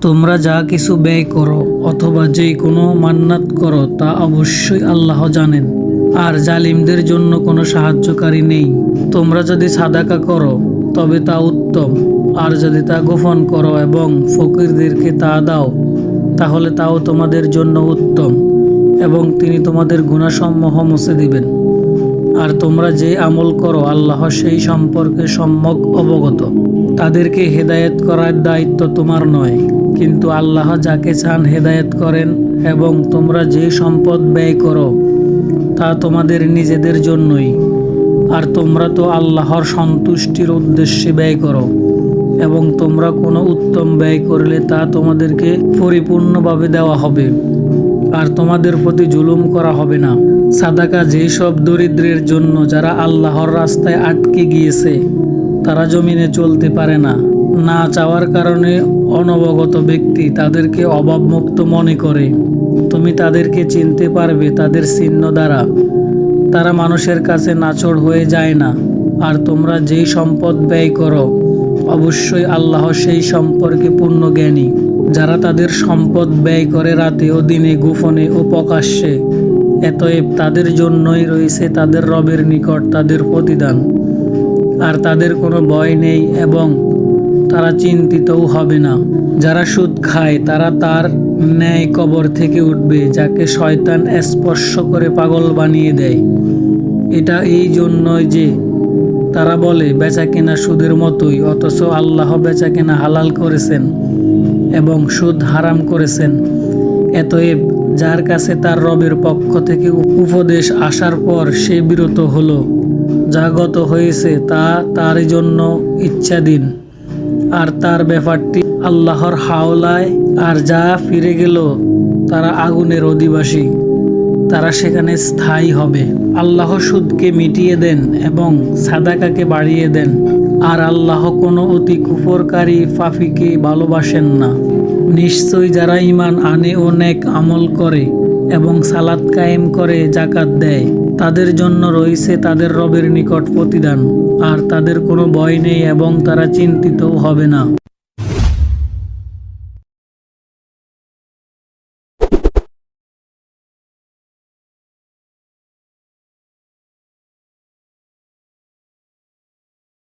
তোমরা যা কিছু ব্যয় করো অথবা যে কোনো মান্নাত করো তা অবশ্যই আল্লাহ জানেন। আর জালিমদের জন্য কোনো সাহায্যকারী নেই। তোমরা যদি সাদাকা করো, তবে তা উত্তম। আর যদি তা গোপন করো এবং ফকিরদেরকে তা দাও, তাহলে তাও তোমাদের জন্য উত্তম এবং তিনি তোমাদের গুণাসমূহ মুছে দিবেন। আর তোমরা যে আমল করো, আল্লাহ সেই সম্পর্কে সম্যক অবগত। তাদেরকে হেদায়েত করার দায়িত্ব তোমার নয়। কিন্তু আল্লাহ যাকে চান হেদায়েত করেন এবং তোমরা যে সম্পদ ব্যয় করো, তা তোমাদের নিজেদের জন্যই। আর তোমরা তো আল্লাহর সন্তুষ্টির উদ্দেশ্যে ব্যয় করো, এবং তোমরা কোনো উত্তম ব্যয় করলে তা তোমাদেরকে পরিপূর্ণভাবে দেওয়া হবে। আর তোমাদের প্রতি জুলুম করা হবে না। সাদাকা যেই সব দরিদ্রের জন্য যারা আল্লাহর রাস্তায় আটকে গিয়েছে, তারা জমিনে চলতে পারে না। না চাওয়ার কারণে অনবগত ব্যক্তি তাদেরকে অভাবমুক্ত মনে করে। তুমি তাদেরকে চিনতে পারবে তাদের চিহ্ন দ্বারা। তারা মানুষের কাছে নাচড় হয়ে যায় না। আর তোমরা যেই সম্পদ ব্যয় করো, অবশ্যই আল্লাহ সেই সম্পর্কে পূর্ণ জ্ঞানী। যারা তাদের সম্পদ ব্যয় করে রাতে ও দিনে, গোপনে ও প্রকাশ্যে, এতএব তাদের জন্যই রয়েছে তাদের রবের নিকট তাদের প্রতিদান। আর তাদের কোনো ভয় নেই এবং তারা চিন্তিতও হবে না। যারা সুদ খায়, তারা তার ন্যায় কবর থেকে উঠবে, যাকে শয়তান স্পর্শ করে পাগল বানিয়ে দেয়। এটা এই জন্যই যে তারা বলে বেচা কেনা সুদের মতোই, অথচ আল্লাহ বেচা কেনা হালাল করেছেন এবং সুদ হারাম করেছেন। এতএব যার কাছে তার রবের পক্ষ থেকে উপদেশ আসার পর সে বিরত হলো। যা গত হয়েছে, তা তার জন্য ইচ্ছাধীন। আর তার ব্যাপারটি আল্লাহর হাওলায় আর যা ফিরে গেল, তারা আগুনের অধিবাসী। তারা সেখানে স্থায়ী হবে। আল্লাহ সুদকে মিটিয়ে দেন এবং সাদাকাকে বাড়িয়ে দেন। আর আল্লাহ কোনো অতি কুফরকারী ফাফিকে ভালোবাসেন না। নিশ্চয়ই যারা ইমান আনে অনেক আমল করে এবং সালাদ কায়েম করে জাকাত দেয়, তাদের জন্য রয়েছে তাদের রবের নিকট প্রতিদান। আর তাদের কোনো ভয় নেই এবং তারা চিন্তিতও হবে না।